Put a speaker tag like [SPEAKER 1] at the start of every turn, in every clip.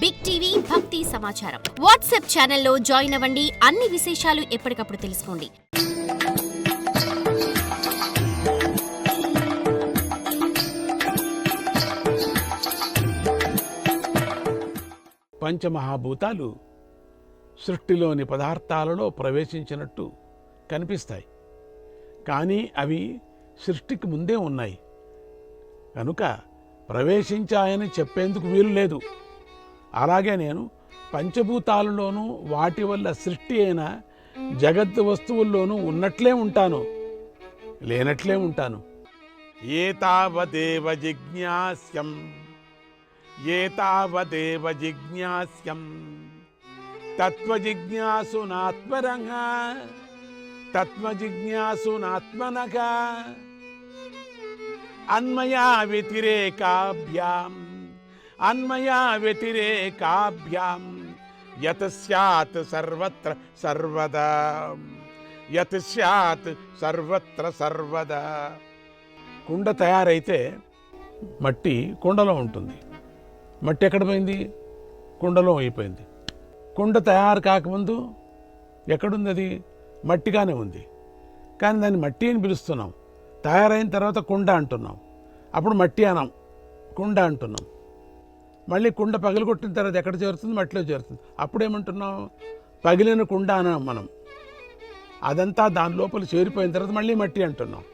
[SPEAKER 1] Big TV భక్తి సమాచారం WhatsApp ఛానల్లో జాయిన్ అవ్వండి. అన్ని విశేషాలు ఎప్పటికప్పుడు తెలుసుకోండి.
[SPEAKER 2] పంచమహాభూతాలు సృష్టిలోని పదార్థాలలో ప్రవేశించినట్టు కనిపిస్తాయి. కానీ అవి సృష్టికి ముందే ఉన్నాయి. కనుక ప్రవేశించాయని చెప్పేందుకు వీలు లేదు. అలాగే నేను పంచభూతాలలోనూ వాటి వల్ల సృష్టి అయిన జగత్ వస్తువుల్లోనూ ఉన్నట్లే ఉంటాను లేనట్లే ఉంటాను. ఏతావదేవ జిజ్ఞాస్యం ఏతావదేవ జిజ్ఞాస్యం తత్వజిజ్ఞాసునాత్మరంగా తత్వజిజ్ఞాసునాత్మనగా అన్మయా వ్యతిరేకాభ్యాం. అన్మయా వ్యతిరేకాభ్యాం. యత్ స్యాత్ సర్వత్ర సర్వదా. యత్ స్యాత్ సర్వత్ర సర్వదా. కుండ తయారైతే మట్టి కుండలో ఉంటుంది. మట్టి ఎక్కడ పోయింది? కుండలో అయిపోయింది. కుండ తయారు కాకముందు ఎక్కడుంది అది? మట్టిగానే ఉంది. కానీ దాన్ని మట్టి అని పిలుస్తున్నాం. తయారైన తర్వాత కుండ అంటున్నాం. అప్పుడు మట్టి అనాం. కుండ అంటున్నాం. మళ్ళీ కుండ పగిలికొట్టిన తర్వాత ఎక్కడ చేరుతుంది? మట్టిలో చేరుతుంది. అప్పుడేమంటున్నాం? పగిలిన కుండ అనాం మనం? అదంతా దాని లోపల చేరిపోయిన తర్వాత మళ్ళీ మట్టి అంటున్నాం.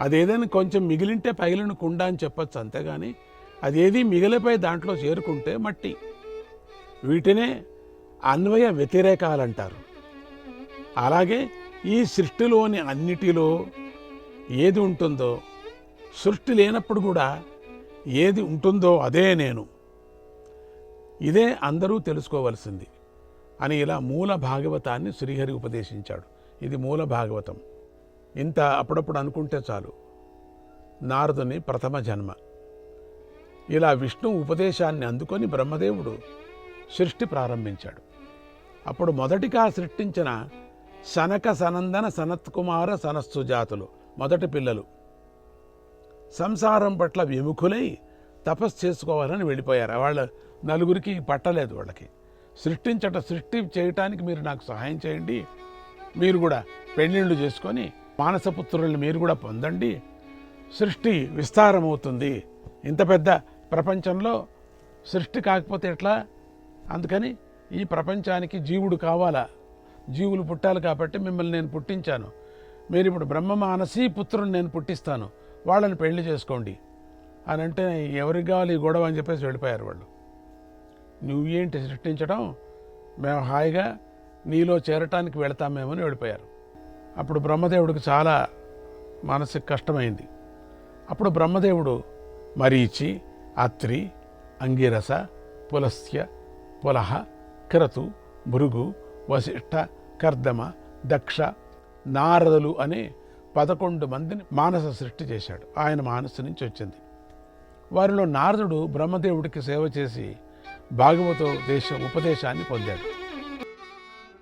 [SPEAKER 2] అదేదైనా కొంచెం మిగిలింటే పగిలిన కుండ అని చెప్పొచ్చు అంతేగాని అదేది మిగిలిపోయి దాంట్లో చేరుకుంటే మట్టి. వీటినే అన్వయ వ్యతిరేకాలు అంటారు అలాగే ఈ సృష్టిలోని అన్నిటిలో ఏది ఉంటుందో సృష్టి లేనప్పుడు కూడా ఏది ఉంటుందో అదే నేను. ఇదే అందరూ తెలుసుకోవలసింది అని ఇలా మూల భాగవతాన్ని శ్రీహరి ఉపదేశించాడు. ఇది మూల భాగవతం. ఇంత అప్పుడప్పుడు అనుకుంటే చాలు. నారదుని ప్రథమ జన్మ. ఇలా విష్ణు ఉపదేశాన్ని అందుకొని బ్రహ్మదేవుడు సృష్టి ప్రారంభించాడు. అప్పుడు మొదటిగా సృష్టించిన సనక సనందన సనత్కుమార సనస్సుజాతులు మొదటి పిల్లలు. సంసారం పట్ల విముఖులై తపస్సు చేసుకోవాలని వెళ్ళిపోయారు. వాళ్ళ నలుగురికి పట్టలేదు వాళ్ళకి. సృష్టించట సృష్టి చేయటానికి మీరు నాకు సహాయం చేయండి. మీరు కూడా పెళ్ళిళ్ళు చేసుకొని మానసపుత్రుల్ని మీరు కూడా పొందండి. సృష్టి విస్తారమవుతుంది. ఇంత పెద్ద ప్రపంచంలో సృష్టి కాకపోతే ఎట్లా? అందుకని ఈ ప్రపంచానికి జీవుడు కావాలా? జీవులు పుట్టాలి కాబట్టి మిమ్మల్ని నేను పుట్టించాను. మీరు ఇప్పుడు బ్రహ్మ మానసీ పుత్రుని నేను పుట్టిస్తాను. వాళ్ళని పెళ్ళి చేసుకోండి. అని అంటే ఎవరికి కావాలి ఈ గొడవ అని చెప్పేసి వెళ్ళిపోయారు వాళ్ళు. నువ్వేంటి సృష్టించడం? మేము హాయిగా నీలో చేరటానికి వెళతామేమని వెళ్ళిపోయారు. అప్పుడు బ్రహ్మదేవుడికి చాలా మానసిక కష్టమైంది. అప్పుడు బ్రహ్మదేవుడు మరీచి అత్రి అంగిరస పులస్య పులహ క్రతు భృగు వశిష్ఠ కర్దమ దక్ష నారదులు అనే పదకొండు మందిని మానస సృష్టి చేశాడు. ఆయన మానసు నుంచి వచ్చింది. వారిలో నారదుడు బ్రహ్మదేవుడికి సేవ చేసి భాగవత దేశ ఉపదేశాన్ని పొందాడు.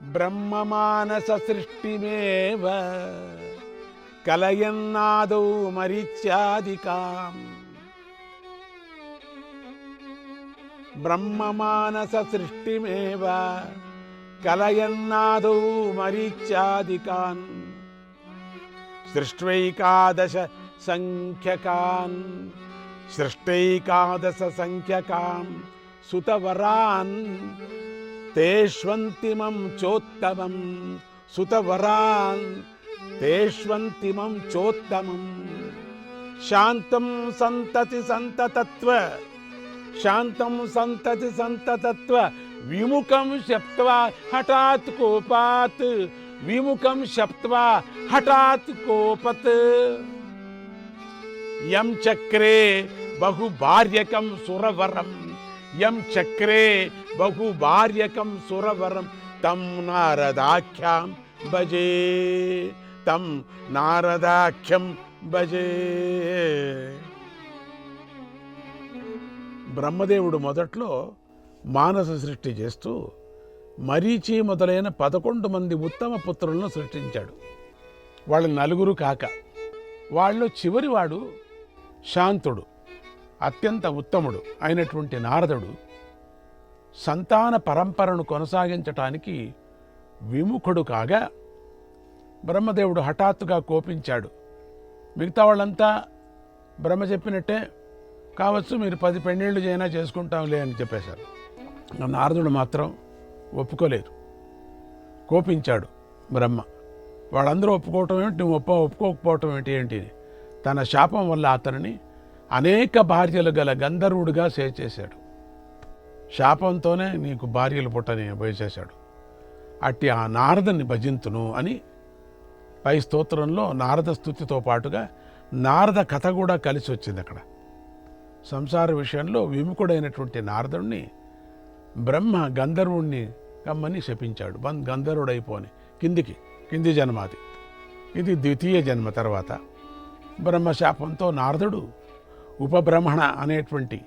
[SPEAKER 2] బ్రహ్మమానస సృష్టిమేవ కలయన్నాదౌ మరీచ్యాదికాం బ్రహ్మమానస సృష్టిమేవ కలయన్నాదౌ మరీచ్యాదికాన్ సృష్ట్వైకాదశ సంఖ్యకాన్ सृष्टैकादशसङ्ख्यकां सुतवरान् तेष्वन्तिमं चोत्तमं सुतवरान् तेष्वन्तिमं चोत्तमम् शान्तं सन्तति सन्ततत्व शान्तं सन्तति सन्ततत्व विमुखं शप्त्वा हठात् कोपात् विमुखं शप्त्वा हठात् कोपत्। यं चक्रे బహుభార్యకం సురవరం యం చక్రే బహుభార్యకం సురవరం తం నారదాఖ్యాం భజే తం నారదాఖ్యం భజే బ్రహ్మదేవుడు మొదట్లో మానస సృష్టి చేస్తూ మరీచి మొదలైన పదకొండు మంది ఉత్తమ పుత్రులను సృష్టించాడు. వాళ్ళ నలుగురు కాక వాళ్ళు చివరివాడు శాంతుడు. అత్యంత ఉత్తముడు అయినటువంటి నారదుడు సంతాన పరంపరను కొనసాగించటానికి విముఖుడు కాగా బ్రహ్మదేవుడు హఠాత్తుగా కోపించాడు. మిగతా వాళ్ళంతా బ్రహ్మ చెప్పినట్టే కావచ్చు మీరు పది పెళ్ళిళ్ళు చేయనా చేసుకుంటాంలే అని చెప్పేశారు. నారదుడు మాత్రం ఒప్పుకోలేదు. కోపించాడు బ్రహ్మ. వాళ్ళందరూ ఒప్పుకోవటం ఏమిటి? నువ్వు ఒప్ప ఒప్పుకోకపోవటం ఏంటి ఏంటి? అని. తన శాపం వల్ల అతనిని అనేక భార్యలు గల గంధర్వుడిగా సేవ్ చేశాడు. శాపంతోనే నీకు భార్యలు పుట్టని భయచేశాడు అట్టి ఆ నారదుని భజింతును అని పై స్తోత్రంలో నారద స్థుతితో పాటుగా నారద కథ కూడా కలిసి వచ్చింది అక్కడ. సంసార విషయంలో విముఖుడైనటువంటి నారదుణ్ణి బ్రహ్మ గంధర్వుణ్ణి కమ్మని శపించాడు. బం గంధర్వుడైపోని. కిందికి కింది జన్మాది. ఇది ద్వితీయ జన్మ తర్వాత. బ్రహ్మశాపంతో నారదుడు ఉపబ్రహ్మణ అనేటువంటి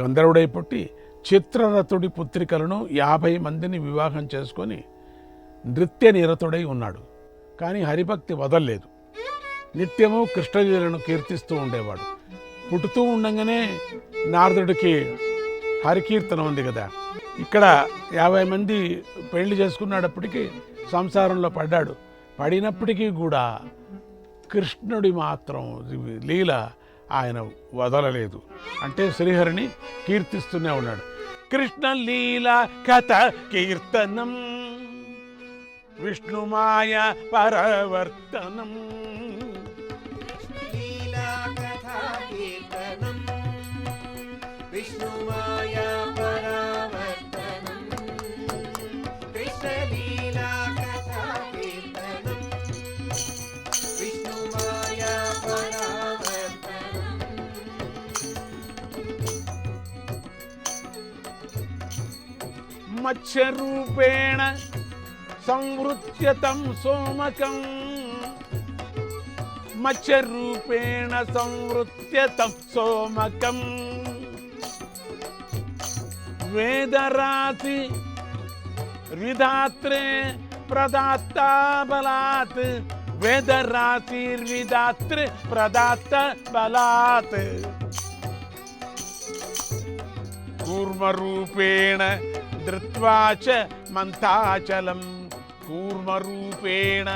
[SPEAKER 2] గంధర్వుడై పుట్టి చిత్రరథుడి పుత్రికలను యాభై మందిని వివాహం చేసుకొని నృత్య నిరతుడై ఉన్నాడు. కానీ హరిభక్తి వదల్లేదు. నిత్యము కృష్ణలీలను కీర్తిస్తూ ఉండేవాడు. పుట్టుతూ ఉండగానే నారదుడికి హరికీర్తన ఉంది కదా. ఇక్కడ యాభై మంది పెళ్ళి చేసుకున్నాడప్పటికీ సంసారంలో పడ్డాడు. పడినప్పటికీ కూడా కృష్ణుడి మాత్రం లీల ఆయన వదలలేదు. అంటే శ్రీహరిని కీర్తిస్తూనే ఉన్నాడు. కృష్ణ లీల కథ కీర్తనం విష్ణుమాయ పరవర్తనం.
[SPEAKER 3] मच्छरूपेण संवृत्य तं
[SPEAKER 2] सोमकम् मत्स्यरूपेण संवृत्य तं सोमकम् वेदराति विधात्रे प्रदाता बलात् वेदरातिर्विधात्रे प्रदात्त बलात् कूर्मरूपेण धृत्वा च मन्ताचलं कूर्मरूपेण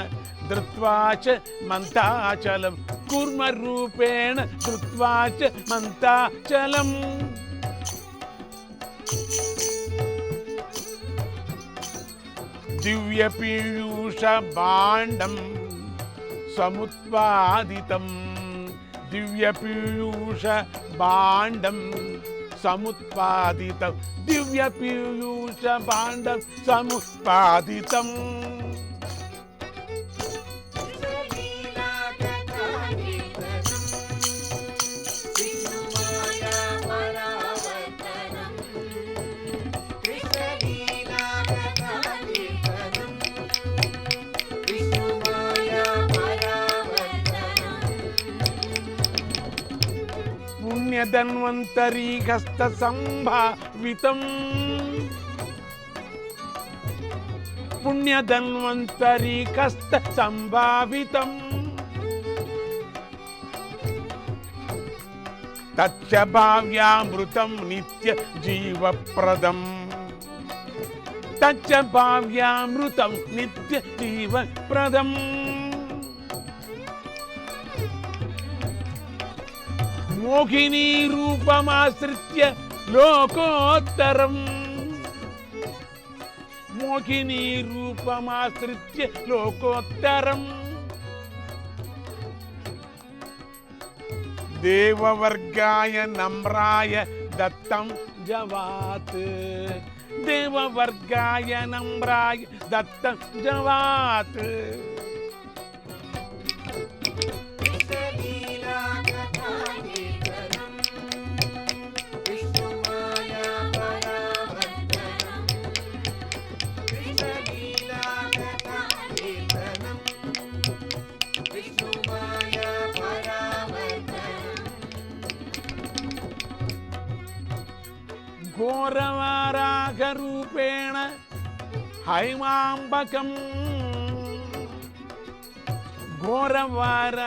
[SPEAKER 2] धृत्वा च मन्ताचलं कूर्मरूपेण धृत्वा च मन्ताचलम् दिव्यपीयूषभाण्डं समुत्पादितं दिव्यपीयूषभाण्डं సముత్పాదితం. దివ్య పీయూష బాండం సముత్పాదితం. పుణ్యధన్వంతరీహస్త సంభావితం పుణ్యధన్వంతరీకస్త సంభావితం తచ్చ భావ్యామృతం నిత్య జీవప్రదం తచ్చ భావ్యామృతం నిత్య జీవప్రదం மோகினி ரூபமாசிரித்ய லோகோத்தரம். மோகினி ரூபமாசிரித்ய லோகோத்தரம். தேவவர்காய நம்ராய
[SPEAKER 3] தத்தம். ஜவாத் தேவவர்காய நம்ராய தத்தம். ஜவாத்
[SPEAKER 2] ఘోరవారాగరూపేణ హైమాంబకం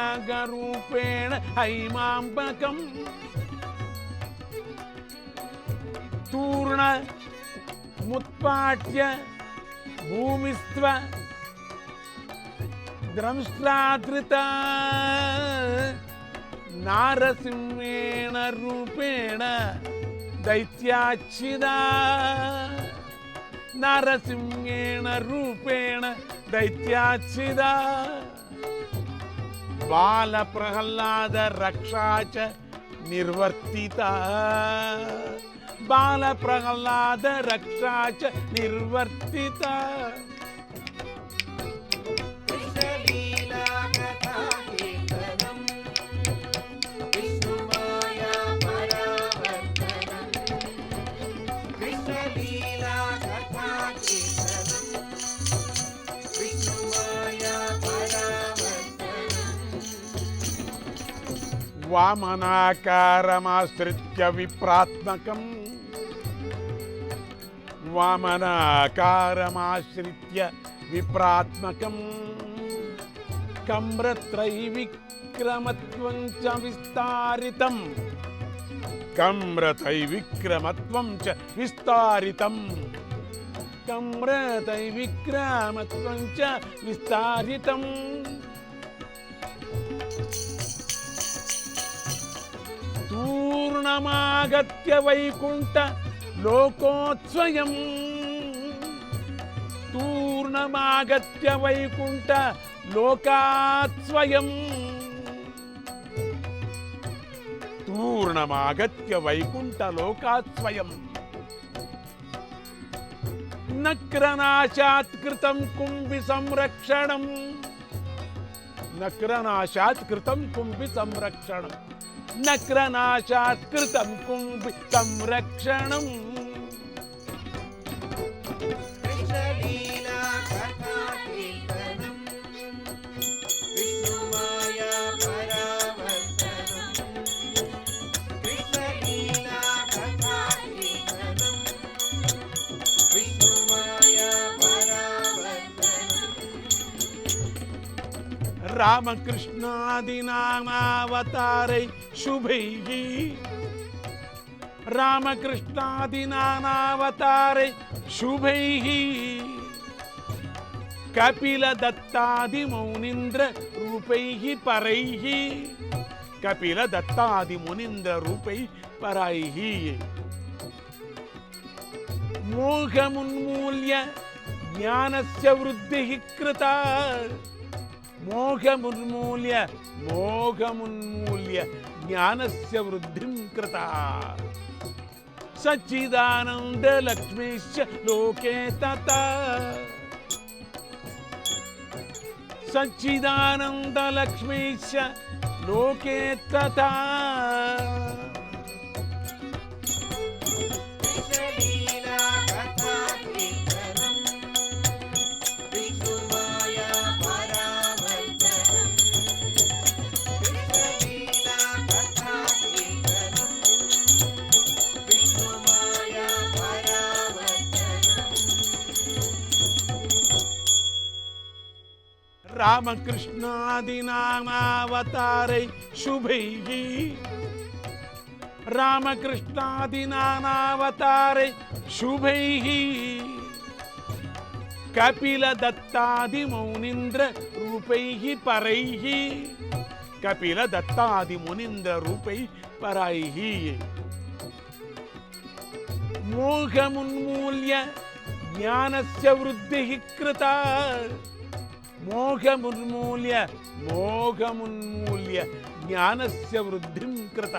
[SPEAKER 2] ఘోరవారాగరూపేణ హైమాంబకం తూర్ణ ముత్పాట్య భూమిస్త్వ ద్రంష్ట్రాదృత నారసింహేణ రూపేణ दैत्याच्छिदा नरसिंहेण
[SPEAKER 3] रूपेण दैत्याच्छिदा बालप्रह्लाद रक्षा च निर्वर्तिता बालप्रह्लाद रक्षा च निर्वर्तिता
[SPEAKER 2] వామనాకారమాశ్రిత్య విప్రాత్మకం. వామనాకారమాశ్రిత్య విప్రాత్మకం. కమ్రత్రైవిక్రమత్వం చ విస్తారితం. కమ్రతైవిక్రమత్వం చ విస్తారితం. కమ్రతైవిక్రమత్వం చ విస్తారితం. పూర్ణమాగత్య వైకుంఠ లోకోత్స్వయం పూర్ణమాగత్య వైకుంఠ లోకాత్స్వయం పూర్ణమాగత్య వైకుంఠ లోకాత్స్వయం నక్రనాశాత్ కృతం కుంభి సంరక్షణం నక్రనాశాత్ కృతం కుంభి సంరక్షణం నక్రనాశాత్ కృతం కుంభి సంరక్షణం ராமகிருஷ்ணாதினாமாவதாரை சுபைகி ராமகிருஷ்ணாதினானாவதாரை சுபைகி कपिलदत्तादिमौनिन्द्र रूपैः परैः कपिलदत्तादिमुनिन्द्र रूपैः परैः मोघमुन्मूल्य ज्ञानस्य वृद्धिः कृता మోహమున్మూల్య జ్ఞానస్య జ్ఞానస్య వృద్ధిం కృత సచ్చిదానంద లక్ష్మీశ్చ లోకే తత సచ్చిదానంద లక్ష్మీశ్చ లోకే తత ராமகிருஷ்ணாதினாமாவதாரை சுபைகி ராமகிருஷ்ணாதினானாவதாரை சுபைகி कपिलदत्तादिमौनिन्द्र रूपैः परैः कपिलदत्तादिमुनिन्द्र रूपैः परैः मोघमुन्मूल्य ज्ञानस्य वृद्धिः कृता మోహమున్మూల్య జ్ఞానస్య జ్ఞానస్య వృద్ధిం కృత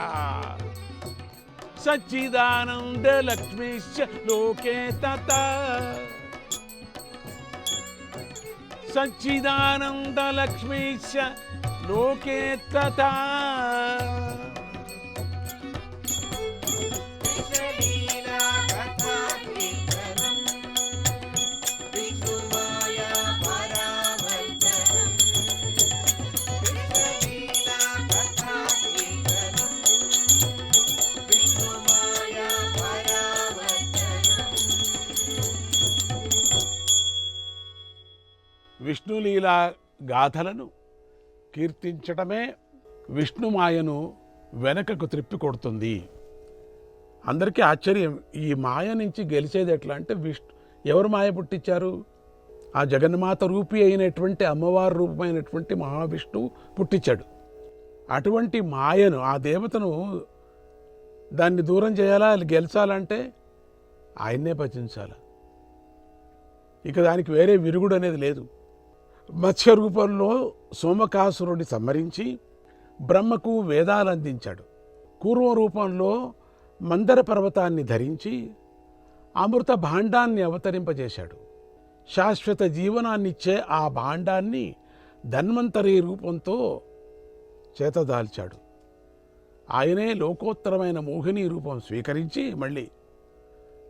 [SPEAKER 2] సచ్చిదానంద లక్ష్మీశ్చ లోకే తత సచ్చిదానంద లక్ష్మీశ్చ లోకే తత విష్ణులీలా గాథలను కీర్తించటమే విష్ణుమాయను వెనకకు త్రిప్పి కొడుతుంది. అందరికీ ఆశ్చర్యం ఈ మాయ నుంచి గెలిచేది ఎట్లా అంటే విష్ణు ఎవరు మాయ పుట్టించారు? ఆ జగన్మాత రూపి అయినటువంటి అమ్మవారి రూపమైనటువంటి మహావిష్ణువు పుట్టించాడు. అటువంటి మాయను ఆ దేవతను దాన్ని దూరం చేయాలా గెలిచాలంటే ఆయన్నే భజించాలి ఇక దానికి వేరే విరుగుడు అనేది లేదు. మత్స్య రూపంలో సోమకాసురుడి సంహరించి బ్రహ్మకు వేదాలు అందించాడు కూర్మ రూపంలో మందర పర్వతాన్ని ధరించి అమృత భాండాన్ని అవతరింపజేశాడు. శాశ్వత జీవనాన్నిచ్చే ఆ భాండాన్ని ధన్వంతరి రూపంతో చేతదాల్చాడు. ఆయనే లోకోత్తరమైన మోహిని రూపం స్వీకరించి మళ్ళీ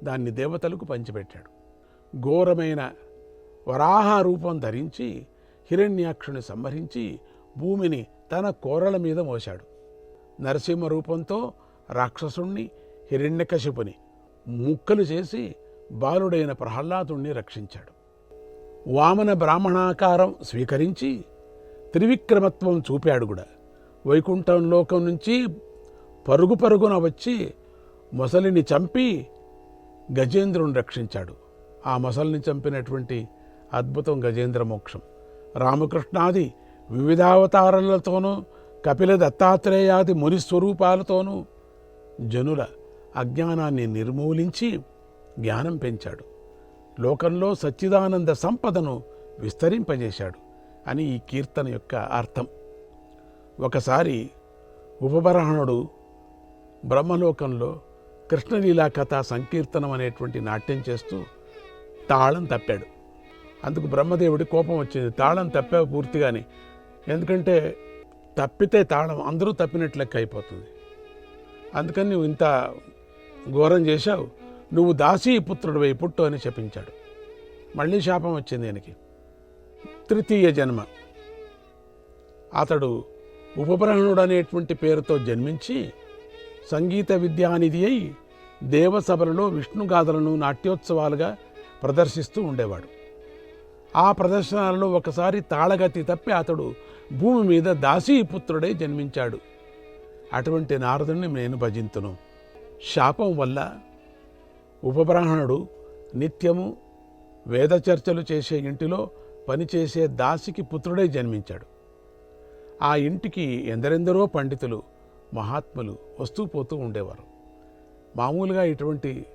[SPEAKER 2] దాన్ని దేవతలకు పంచిపెట్టాడు. ఘోరమైన వరాహ రూపం ధరించి హిరణ్యాక్షుని సంహరించి భూమిని తన కోరల మీద మోశాడు. నరసింహ రూపంతో రాక్షసుణ్ణి హిరణ్యకశిపుని ముక్కలు చేసి బాలుడైన ప్రహ్లాదుణ్ణి రక్షించాడు. వామన బ్రాహ్మణాకారం స్వీకరించి త్రివిక్రమత్వం చూపాడు కూడా. వైకుంఠం లోకం నుంచి పరుగు పరుగున వచ్చి మొసలిని చంపి గజేంద్రుని రక్షించాడు. ఆ మొసలిని చంపినటువంటి అద్భుతం గజేంద్ర మోక్షం. రామకృష్ణాది వివిధావతారాలతోనూ కపిల దత్తాత్రేయాది ముని స్వరూపాలతోనూ జనుల అజ్ఞానాన్ని నిర్మూలించి జ్ఞానం పెంచాడు. లోకంలో సచ్చిదానంద సంపదను విస్తరింపజేశాడు అని ఈ కీర్తన యొక్క అర్థం. ఒకసారి ఉపబ్రహ్మణుడు బ్రహ్మలోకంలో కృష్ణలీలా కథ సంకీర్తనం అనేటువంటి నాట్యం చేస్తూ తాళం తప్పాడు. అందుకు బ్రహ్మదేవుడి కోపం వచ్చింది. తాళం తప్పావు పూర్తిగాని. ఎందుకంటే తప్పితే తాళం అందరూ తప్పినట్లు లెక్క అయిపోతుంది. అందుకని నువ్వు ఇంత ఘోరం చేశావు. నువ్వు దాసీ పుత్రుడు వై పుట్టు అని శపించాడు మళ్ళీ శాపం వచ్చింది ఈయనకి. తృతీయ జన్మ. అతడు ఉపబ్రహ్మణుడు అనేటువంటి పేరుతో జన్మించి సంగీత విద్యానిధి అయి దేవసభలలో విష్ణుగాథలను నాట్యోత్సవాలుగా ప్రదర్శిస్తూ ఉండేవాడు. ఆ ప్రదర్శనలో ఒకసారి తాళగతి తప్పి అతడు భూమి మీద దాసీపుత్రుడై జన్మించాడు. అటువంటి నారదుని నేను భజింతును. శాపం వల్ల ఉపబ్రాహ్మణుడు నిత్యము వేద చర్చలు చేసే ఇంటిలో పనిచేసే దాసికి పుత్రుడై జన్మించాడు. ఆ ఇంటికి ఎందరెందరో పండితులు మహాత్ములు వస్తూ పోతూ ఉండేవారు. మామూలుగా ఇటువంటి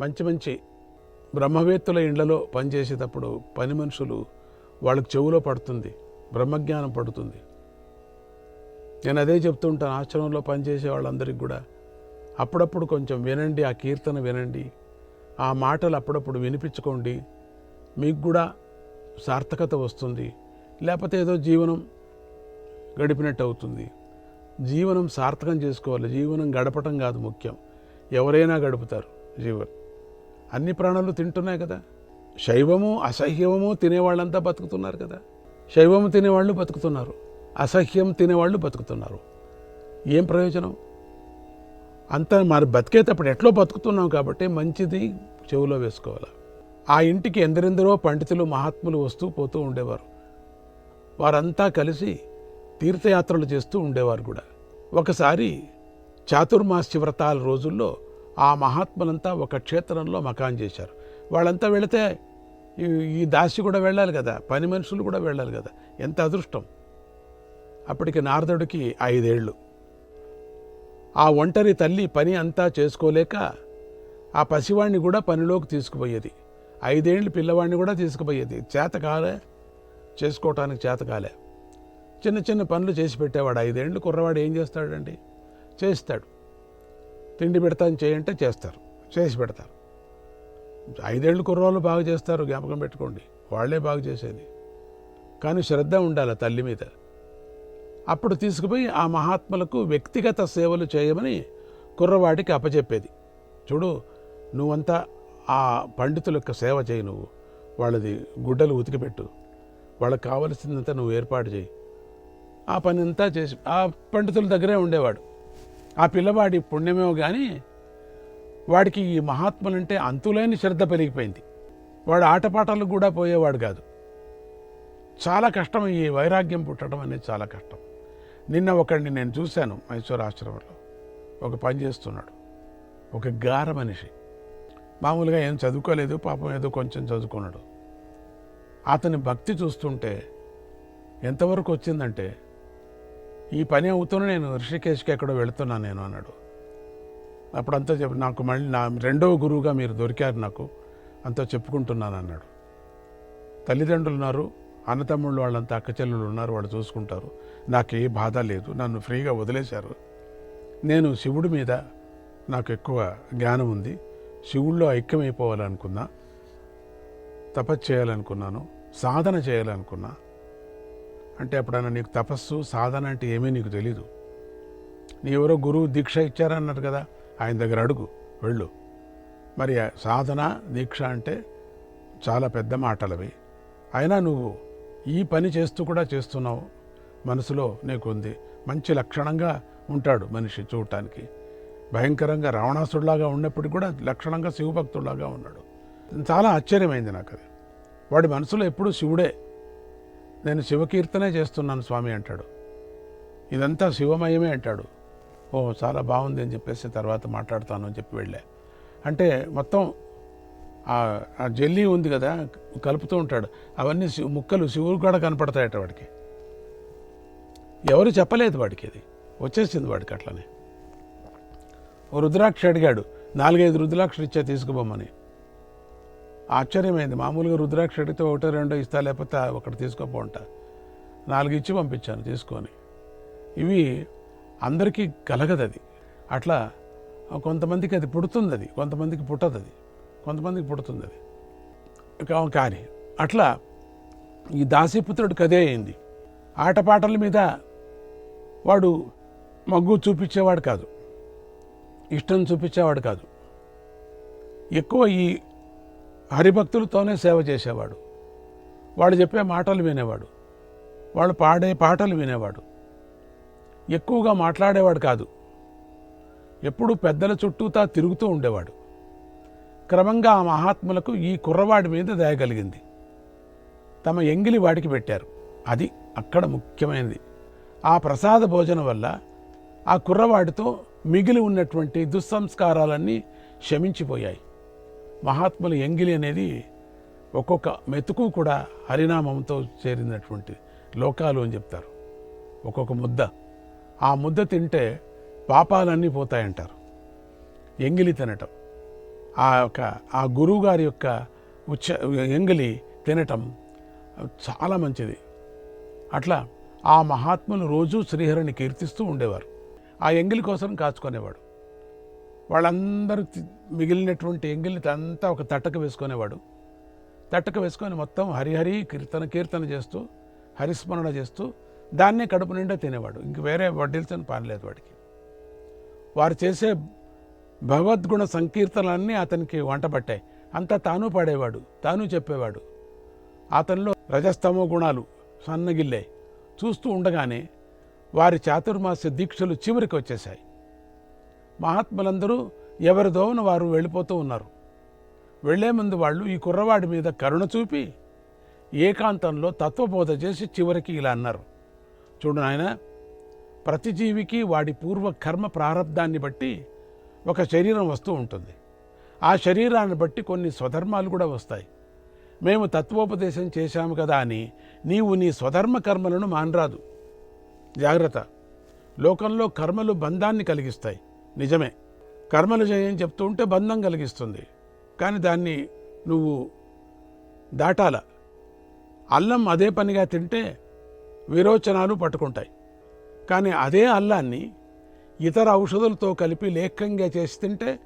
[SPEAKER 2] మంచి మంచి బ్రహ్మవేత్తుల ఇండ్లలో పనిచేసేటప్పుడు పని మనుషులు వాళ్ళకి చెవులో పడుతుంది బ్రహ్మజ్ఞానం పడుతుంది. నేను అదే చెప్తుంటాను ఆశ్రమంలో పనిచేసే వాళ్ళందరికీ కూడా. అప్పుడప్పుడు కొంచెం వినండి ఆ కీర్తన వినండి ఆ మాటలు అప్పుడప్పుడు వినిపించుకోండి. మీకు కూడా సార్థకత వస్తుంది. లేకపోతే ఏదో జీవనం గడిపినట్టు అవుతుంది. జీవనం సార్థకం చేసుకోవాలి. జీవనం గడపటం కాదు ముఖ్యం. ఎవరైనా గడుపుతారు జీవనం. అన్ని ప్రాణులు తింటున్నాయి కదా. శైవము అసహ్యము తినేవాళ్ళంతా బతుకుతున్నారు కదా. శైవము తినేవాళ్ళు బతుకుతున్నారు. అసహ్యం తినేవాళ్ళు బతుకుతున్నారు. ఏం ప్రయోజనం? అంత మరి బతికేటప్పుడు ఎట్లో బతుకుతున్నాం కాబట్టి మంచిది చెవులో వేసుకోవాలి. ఆ ఇంటికి ఎందరెందరో పండితులు మహాత్ములు వస్తూ పోతూ ఉండేవారు. వారంతా కలిసి తీర్థయాత్రలు చేస్తూ ఉండేవారు కూడా. ఒకసారి చాతుర్మాస్య వ్రతాల రోజుల్లో ఆ మహాత్ములంతా ఒక క్షేత్రంలో మకాన్ చేశారు. వాళ్ళంతా వెళితే ఈ- ఈ దాసి కూడా వెళ్ళాలి కదా పని మనుషులు కూడా వెళ్ళాలి కదా ఎంత అదృష్టం. అప్పటికి నారదుడికి ఐదేళ్ళు. ఆ ఒంటరి తల్లి పని అంతా చేసుకోలేక ఆ పసివాణ్ణి కూడా పనిలోకి తీసుకుపోయేది. ఐదేళ్ళు పిల్లవాడిని కూడా తీసుకుపోయేది. చేత కాలే చేసుకోవటానికి చేత కాలే చిన్న చిన్న పనులు చేసి పెట్టేవాడు. ఐదేళ్ళు కుర్రవాడు ఏం చేస్తాడండి? చేస్తాడు. తిండి పెడతాను చేయంటే చేస్తారు. చేసి పెడతారు. ఐదేళ్ళు కుర్రోళ్ళు బాగా చేస్తారు జ్ఞాపకం పెట్టుకోండి. వాళ్ళే బాగా చేసేది. కానీ శ్రద్ధ ఉండాలి తల్లి మీద. అప్పుడు తీసుకుపోయి ఆ మహాత్ములకు వ్యక్తిగత సేవలు చేయమని కుర్రవాడికి అప్పచెప్పేది. చూడు నువ్వంతా ఆ పండితుల యొక్క సేవ చేయి నువ్వు. వాళ్ళది గుడ్డలు ఉతికిపెట్టు. వాళ్ళకి కావలసిందంతా నువ్వు ఏర్పాటు చేయి. ఆ పని అంతా చేసి ఆ పండితుల దగ్గరే ఉండేవాడు. ఆ పిల్లవాడి పుణ్యమేమో కానీ వాడికి ఈ మహాత్ములంటే అంతులేని శ్రద్ధ పెరిగిపోయింది. వాడు ఆటపాటలకు కూడా పోయేవాడు కాదు. చాలా కష్టం ఈ వైరాగ్యం పుట్టడం అనేది చాలా కష్టం. నిన్న ఒకడిని నేను చూశాను మైసూర్ ఆశ్రమంలో. ఒక పని చేస్తున్నాడు. ఒక గార మనిషి. మామూలుగా ఏం చదువుకోలేదు పాపం ఏదో కొంచెం చదువుకున్నాడు. అతని భక్తి చూస్తుంటే ఎంతవరకు వచ్చిందంటే ఈ పని అవుతూనే నేను ఋషికేశ్కి ఎక్కడో వెళుతున్నాను నేను అన్నాడు. అప్పుడంతా చెప్ నాకు మళ్ళీ నా రెండవ గురువుగా మీరు దొరికారు నాకు అంతా చెప్పుకుంటున్నాను అన్నాడు. తల్లిదండ్రులు ఉన్నారు అన్నతమ్ముళ్ళు వాళ్ళంతా అక్కచెల్లెళ్ళు ఉన్నారు వాళ్ళు చూసుకుంటారు. నాకు ఏ బాధ లేదు నన్ను ఫ్రీగా వదిలేశారు. నేను శివుడి మీద నాకు ఎక్కువ జ్ఞానం ఉంది శివుల్లో ఐక్యమైపోవాలనుకున్నా తపస్సు చేయాలనుకున్నాను సాధన చేయాలనుకున్నా అంటే అప్పుడన్నా నీకు తపస్సు సాధన అంటే ఏమీ నీకు తెలీదు. నీ ఎవరో గురువు దీక్ష ఇచ్చారన్నారు కదా ఆయన దగ్గర అడుగు వెళ్ళు. మరి సాధన దీక్ష అంటే చాలా పెద్ద మాటలవి. అయినా నువ్వు ఈ పని చేస్తూ కూడా చేస్తున్నావు. మనసులో నీకు ఉంది. మంచి లక్షణంగా ఉంటాడు మనిషి చూడటానికి. భయంకరంగా రావణాసుడిలాగా ఉన్నప్పటికీ కూడా లక్షణంగా శివభక్తుడిలాగా ఉన్నాడు. చాలా ఆశ్చర్యమైంది నాకు అది వాడి మనసులో ఎప్పుడూ శివుడే. నేను శివకీర్తనే చేస్తున్నాను స్వామి అంటాడు. ఇదంతా శివమయమే అంటాడు. ఓ చాలా బాగుంది అని చెప్పేసి తర్వాత మాట్లాడతాను అని చెప్పి వెళ్ళా. అంటే మొత్తం ఆ- ఆ జెల్లీ ఉంది కదా కలుపుతూ ఉంటాడు. అవన్నీ శివ ముక్కలు శివుడు కూడా కనపడతాయట వాడికి. ఎవరు చెప్పలేదు వాడికి అది వచ్చేసింది వాడికి అట్లనే. ఓ రుద్రాక్ష అడిగాడు నాలుగైదు రుద్రాక్షలు ఇచ్చా తీసుకుపోమని. ఆశ్చర్యమైంది. మామూలుగా రుద్రాక్ష అడిగితే ఒకటో రెండో ఇస్తా లేకపోతే ఒకటి తీసుకోపోంట నాలుగు ఇచ్చి పంపించాను తీసుకొని. ఇవి అందరికీ కలగదు అది అట్లా కొంతమందికి అది పుడుతుంది అది కొంతమందికి పుట్టదు అది కొంతమందికి పుడుతుంది అది కానీ అట్లా ఈ దాసీపుత్రుడు కదే అయింది. ఆటపాటల మీద వాడు మగ్గు చూపించేవాడు కాదు. ఇష్టం చూపించేవాడు కాదు. ఎక్కువ ఈ హరిభక్తులతోనే సేవ చేసేవాడు. వాళ్ళు చెప్పే మాటలు వినేవాడు. వాళ్ళు పాడే పాటలు వినేవాడు. ఎక్కువగా మాట్లాడేవాడు కాదు. ఎప్పుడు పెద్దల చుట్టూతా తిరుగుతూ ఉండేవాడు. క్రమంగా ఆ మహాత్ములకు ఈ కుర్రవాడి మీద దయగలిగింది తమ ఎంగిలి వాడికి పెట్టారు. అది అక్కడ ముఖ్యమైనది. ఆ ప్రసాద భోజనం వల్ల ఆ కుర్రవాడితో మిగిలి ఉన్నటువంటి దుస్సంస్కారాలన్నీ శమించిపోయాయి. మహాత్ముల ఎంగిలి అనేది ఒక్కొక్క మెతుకు కూడా హరినామంతో చేరినటువంటి లోకాలు అని చెప్తారు. ఒక్కొక్క ముద్ద. ఆ ముద్ద తింటే పాపాలన్నీ పోతాయంటారు. ఎంగిలి తినటం. ఆ యొక్క ఆ గురువు గారి యొక్క ఉచ్చ ఎంగిలి తినటం చాలా మంచిది. అట్లా ఆ మహాత్ములు రోజూ శ్రీహరిని కీర్తిస్తూ ఉండేవారు. ఆ ఎంగిలి కోసం కాచుకునేవాడు. వాళ్ళందరూ మిగిలినటువంటి ఎంగిల్ని అంతా ఒక తట్టక వేసుకునేవాడు. తట్టక వేసుకొని మొత్తం హరిహరి కీర్తన కీర్తన చేస్తూ హరిస్మరణ చేస్తూ దాన్నే కడుపు నిండా తినేవాడు. ఇంక వేరే వడ్డీల్సిన పని లేదు వాడికి. వారు చేసే భగవద్గుణ సంకీర్తనలన్నీ అతనికి వంట పట్టాయి. అంతా తాను పాడేవాడు తాను చెప్పేవాడు. అతనిలో రజస్తమో గుణాలు సన్నగిల్లాయి. చూస్తూ ఉండగానే వారి చాతుర్మాస్య దీక్షలు చివరికి వచ్చేశాయి. మహాత్ములందరూ ఎవరి దోవన వారు వెళ్ళిపోతూ ఉన్నారు. వెళ్ళే ముందు వాళ్ళు ఈ కుర్రవాడి మీద కరుణ చూపి ఏకాంతంలో తత్వబోధ చేసి చివరికి ఇలా అన్నారు. చూడు నాయన ప్రతి జీవికి వాడి పూర్వ కర్మ ప్రారంధాన్ని బట్టి ఒక శరీరం వస్తూ ఉంటుంది. ఆ శరీరాన్ని బట్టి కొన్ని స్వధర్మాలు కూడా వస్తాయి. మేము తత్వోపదేశం చేశాము కదా అని నీవు నీ స్వధర్మ కర్మలను మానరాదు. జాగ్రత్త. లోకంలో కర్మలు బంధాన్ని కలిగిస్తాయి. నిజమే. కర్మలు చేయని చెప్తూ ఉంటే బంధం కలిగిస్తుంది. కానీ దాన్ని నువ్వు దాటాల. అల్లం అదే పనిగా తింటే విరోచనాలు పట్టుకుంటాయి. కానీ అదే అల్లాన్ని ఇతర ఔషధులతో కలిపి లేఖంగా చేసి తింటే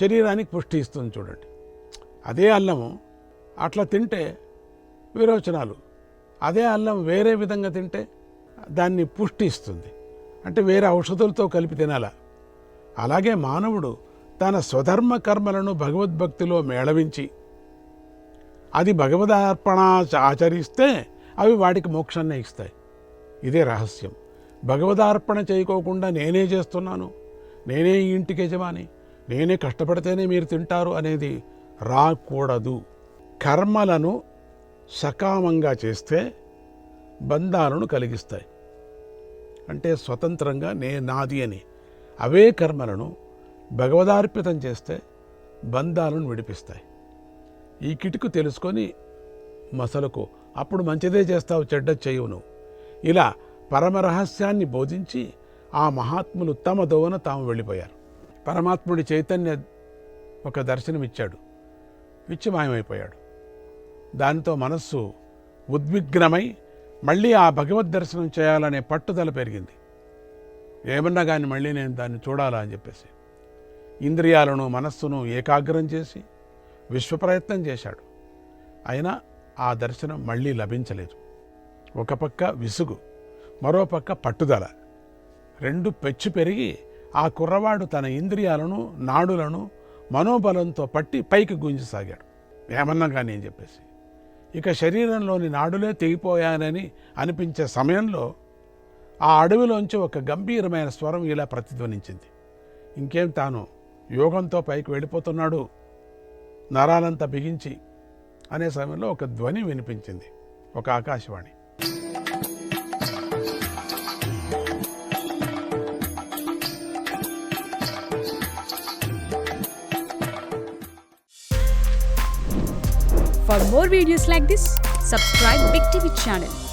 [SPEAKER 2] శరీరానికి పుష్టి ఇస్తుంది చూడండి. అదే అల్లము అట్లా తింటే విరోచనాలు. అదే అల్లం వేరే విధంగా తింటే దాన్ని పుష్టి ఇస్తుంది. అంటే వేరే ఔషధులతో కలిపి తినాల? అలాగే మానవుడు తన స్వధర్మ కర్మలను భగవద్భక్తిలో మేళవించి అది భగవదార్పణ ఆచరిస్తే అవి వాడికి మోక్షాన్ని ఇస్తాయి. ఇదే రహస్యం. భగవదార్పణ చేయకోకుండా నేనే చేస్తున్నాను. నేనే ఈ ఇంటికి యజమాని. నేనే కష్టపడితేనే మీరు తింటారు అనేది రాకూడదు. కర్మలను సకామంగా చేస్తే బంధాలను కలిగిస్తాయి. అంటే స్వతంత్రంగా నే నాది అని. అవే కర్మలను భగవదార్పితం చేస్తే బంధాలను విడిపిస్తాయి. ఈ కిటుకు తెలుసుకొని మసలకు అప్పుడు మంచిదే చేస్తావు చెడ్డ చేయవు నువ్వు. ఇలా పరమరహస్యాన్ని బోధించి ఆ మహాత్ములు తమ దోవన తాము వెళ్ళిపోయారు. పరమాత్ముడి చైతన్య ఒక దర్శనమిచ్చాడు. ఇచ్చి మాయమైపోయాడు దానితో మనస్సు ఉద్విగ్నమై మళ్ళీ ఆ భగవద్ దర్శనం చేయాలనే పట్టుదల పెరిగింది. ఏమన్నా కానీ మళ్ళీ నేను దాన్ని చూడాలా అని చెప్పేసి ఇంద్రియాలను మనస్సును ఏకాగ్రం చేసి విశ్వప్రయత్నం చేశాడు. అయినా ఆ దర్శనం మళ్ళీ లభించలేదు. ఒక పక్క విసుగు మరో పక్క పట్టుదల. రెండు పెచ్చు పెరిగి ఆ కుర్రవాడు తన ఇంద్రియాలను నాడులను మనోబలంతో పట్టి పైకి గుంజసాగాడు. ఏమన్నా కానీ అని చెప్పేసి. ఇక శరీరంలోని నాడులే తెగిపోయానని అనిపించే సమయంలో ఆ అడవిలోంచి ఒక గంభీరమైన స్వరం ఇలా ప్రతిధ్వనించింది. ఇంకేం తాను యోగంతో పైకి వెళ్ళిపోతున్నాడు? నరాలంతా బిగించి అనే సమయంలో ఒక ధ్వని వినిపించింది. ఒక Akashvani.
[SPEAKER 4] For more videos like this, subscribe Big TV channel.